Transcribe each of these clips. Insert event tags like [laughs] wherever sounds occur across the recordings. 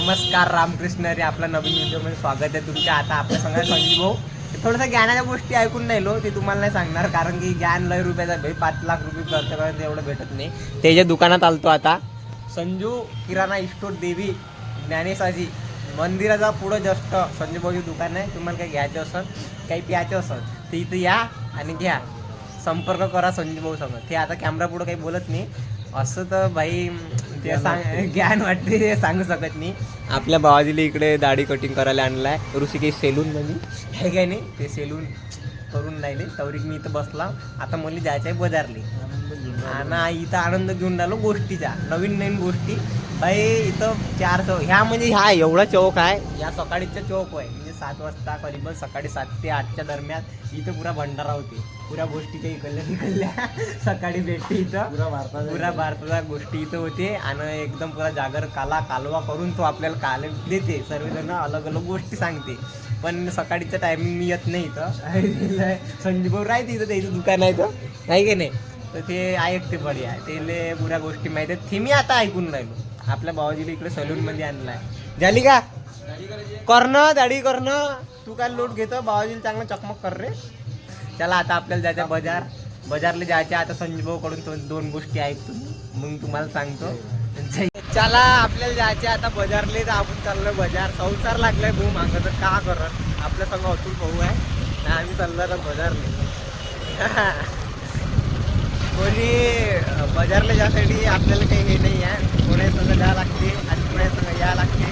नमस्कार रामकृष्ण रे. आपला नवीन व्हिडिओमध्ये स्वागत आहे तुमच्या. आता आपल्या संघ संजीव भाऊ. थोडंसं ज्ञानाच्या गोष्टी ऐकून नाही लो ते तुम्हाला नाही सांगणार कारण की ज्ञान लय रुपयाचा भाई पाच लाख रुपये खर्च करायला एवढं भेटत नाही. त्याच्या दुकानात आलतो आता संजू किराणा स्टोर देवी ज्ञानेशाजी मंदिराचा पुढं जस्ट संजू भाऊची दुकान आहे. तुम्हाला काही घ्यायचं असेल काही प्यायचं असेल तर इथं या आणि घ्या. संपर्क करा संजू भाऊ संग. ते आता कॅमेरा पुढं काही बोलत नाही. असं तर भाई ते सांग ज्ञान वाटते ते सांगू शकत नाही. आपल्या बाबाजीला इकडे दाढी कटिंग करायला आणलाय. ऋषिकेश सेलून मध्ये हे काय नाही ते सेलून करून राहिले. तवरीक मी इथं बसला. आता मला जायचं आहे बजारली. आणि इथं आनंद घेऊन राहिलो गोष्टीचा नवीन नवीन गोष्टी. भाई इथं चार चौक ह्या म्हणजे ह्या एवढा चौक आहे या सकाळीचा चौक आहे म्हणजे सात वाजता करीबन सकाळी सात ते आठच्या दरम्यान इथं पुरा भंडारा होते. पुऱ्या गोष्टीच्या इकडल्या तिकडल्या. [laughs] सकाळी भेटते इथं. पुरा भारतात पुरा भारताच्या गोष्टी इथं होते. आणि एकदम पुरा जागर काला कालवा करून तो आपल्याला काल देते. सर्वजण अलग अलग गोष्टी सांगते. पण सकाळीचं टायमिंग मी येत नाही इथं. [laughs] संजीव भाऊ राहते इथं त्याचं दुकान आहे तर नाही की नाही? तर ते ऐकते बढिया. त्याले पुऱ्या गोष्टी माहिती आहेत. ते मी आता ऐकून राहिलो आपल्या भावाजीला इकडे सलूनमध्ये आणलाय. झाली का? करणं दाढी करणं. तू काय लोट घेतो? बाबाजीला चांगलं चकमक कर रे. चला आता आपल्याला जायचं बाजार. बाजारला जायचं आता संजीवकडून दोन गोष्टी ऐकतो. मग तुम्हाला सांगतो. चला आपल्याला जायचे आता बाजारले. तर आपण चाललोय बाजार. संसार लागलाय भाऊ मागं. तर का करत आपल्या संग अतुल भाऊ आहे. आम्ही चाललो आता बाजारले. [laughs] कोणी बाजारला जासाठी आपल्याला काही हे नाही आहे. कोण्या जावं लागते आणि कोण्या यावं लागते.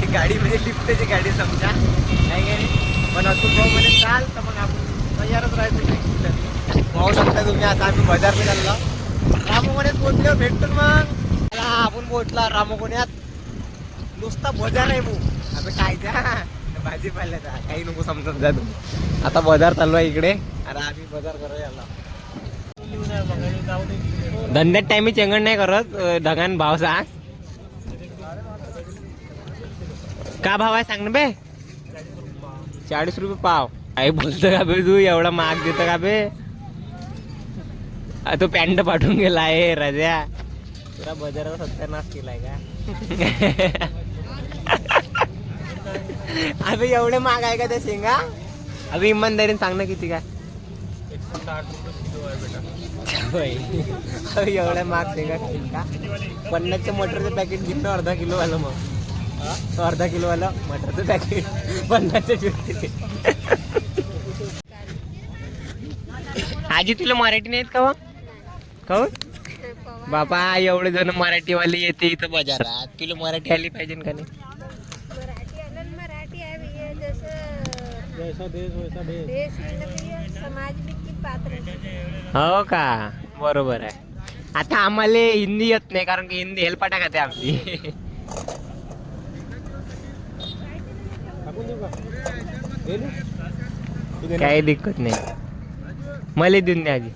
ही गाडी म्हणजे लिफ्टची गाडी समजा. नाही काय पण अजून भाऊ म्हणे चाल. तर मग आपण तयारच राहायचं नाही भाऊ सांगता तुम्ही आता आम्ही बाजारला चाललो. रामोगण्यात पोहोचलो भेटतो मग. हा आपण पोहोचला रामोगण्यात नुसता बाजार आहे भाऊ. आता द्या भाजीपाल्याचा. काही नको समजत जा तू आता बाजार चाललो आहे इकडे. अरे आम्ही बाजार करायला आलो. धंद्यात टाइमी चेंगण नाही करत. ढगान भाव सांग. का भाव आहे सांग ना बे. चाळीस रुपये पाव. काही बोलतो का बे तू एवढा महाग देतो का बे? तो पॅन्ट पाठवून गेला आहे राजा. तुला बाजाराचा सत्यानाश केलाय का? [laughs] अभि एवढे महाग आहे का त्या शेंगा? अभि इमानदारीने सांग ना किती काय. होय. एवढ्या महाग शेंगा खाईल का? पन्नासच्या मटरचं पॅकेट घेतलं अर्धा किलो आलं मग. तो अर्धा किलो आलं मटरचं पॅकेट पन्नासच्या आजी तुला मराठी नाहीत का व? काहून? बाबा एवढे जण मराठीवाले येते इथं बाजारात. तुला मराठी आली पाहिजे का नाही मराठी आलं मराठी आहे भैया जसं देश वैसा देश। समाज पात्र हो। का? बरोबर आहे. आता आम्हाला हिंदी येत नाही कारण की हिंदी हेलपाटा खाते आमची. टाकून देऊ का? दे ना. तू दे ना. काही दिक्कत नाही. मला देऊन द्या आजी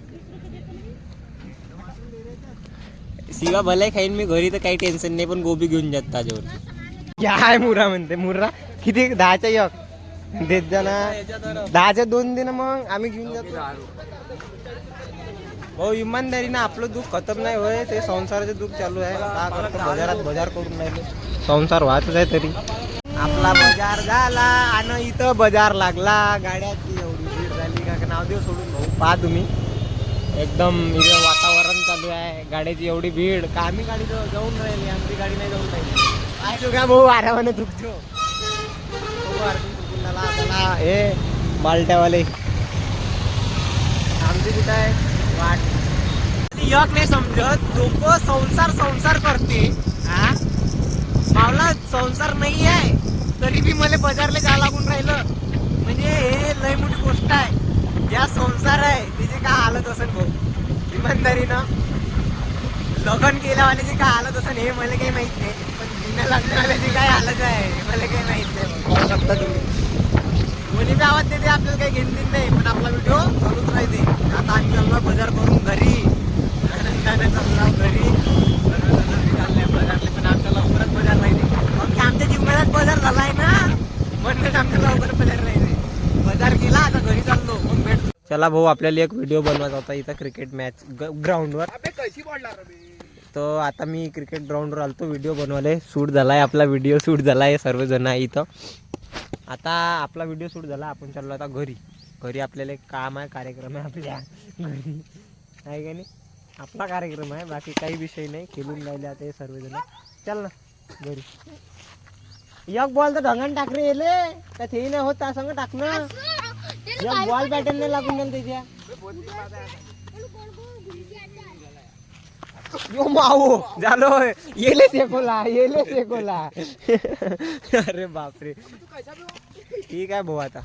शिवा भले खाईन मी घरी तर काही टेन्शन नाही पण गोबी घेऊन जात ताज्यावरती. काय मुरा म्हणते. मुर्रा किती? दहाच्या एक. देत जा ना. दहाच्या दोन दिन मग आम्ही घेऊन जातो. हो इमानदारीनं आपलं दुःख खतम नाही होय ते संसाराचं दुःख चालू आहे. का करतो? बाजारात बाजार करून राहिले. संसार वाहतच आहे तरी. आपला बाजार झाला आणि इथं बाजार लागला. गाड्याची एवढी भीड झाली का? नाव देऊ सोडून भाऊ. पहा तुम्ही. एकदम इथं वातावरण चालू आहे. गाड्याची एवढी भीड. का आम्ही गाडी जाऊन राहिली? आमची गाडी नाही जाऊन राहिली. काय का भाऊ? आरामाने दुखतो चला हे मालट्यावाले. आमची तिथं आहे? वाट. यक नाही समजत लोक संसार संसार करते. हा मावला संसार नाही आहे तरी बी मला बाजारला जा लागून राहिलं. म्हणजे हे लय मोठी गोष्ट आहे. ज्या संसार आहे तिचे काय हालत असेल भाऊ. इमानदारीनं. लग्न केल्यावाल्याची काय हालत असेल हे मला काही माहीत नाही. पण बिना लग्नवाल्याची काय हालत आहे हे मला काही माहीत नाही. भाऊ. शकता तुम्ही. आवाज देते आपल्याला काही घेणं नाही पण आपला व्हिडिओ चालूच राहते. आता आम्ही चाललो बाजार करून घरी. चाललो घरी सर्वजण चालले बाजारले पण आमच्या लवकरच बाजार राहते मग आमच्या जीवनात बाजार झालाय ना? म्हणून आमच्या लवकर बाजार राहते बाजार केला आता घरी चाललो. मग भेट चला भाऊ आपल्याला एक व्हिडिओ बनवायचा होता इथं क्रिकेट मॅच ग्राउंडवर तर आता मी क्रिकेट ग्राउंडवर आलतो व्हिडिओ बनवाले शूट झालाय आपला व्हिडिओ शूट झालाय सर्वजण आहे इथं. आता आपला व्हिडिओ शूट झाला आपण चाललो आता घरी. घरी आपल्याला एक काम आहे कार्यक्रम आहे आपल्या. घरी. आहे का नाही? आपला कार्यक्रम आहे बाकी काही विषय नाही. खेळून राहिले आता हे सर्वजण. चल ना घरी. एक बॉल तर ढंगान टाक रे येले. का ते नाही होत सांग संग टाक ना. एक बॉल बॅटन नाही लागून गेल त्याच्या. यो माओ झालो येले सेकोला येले सेकोला [laughs] अरे बापरे. ठीक आहे भाऊ आता.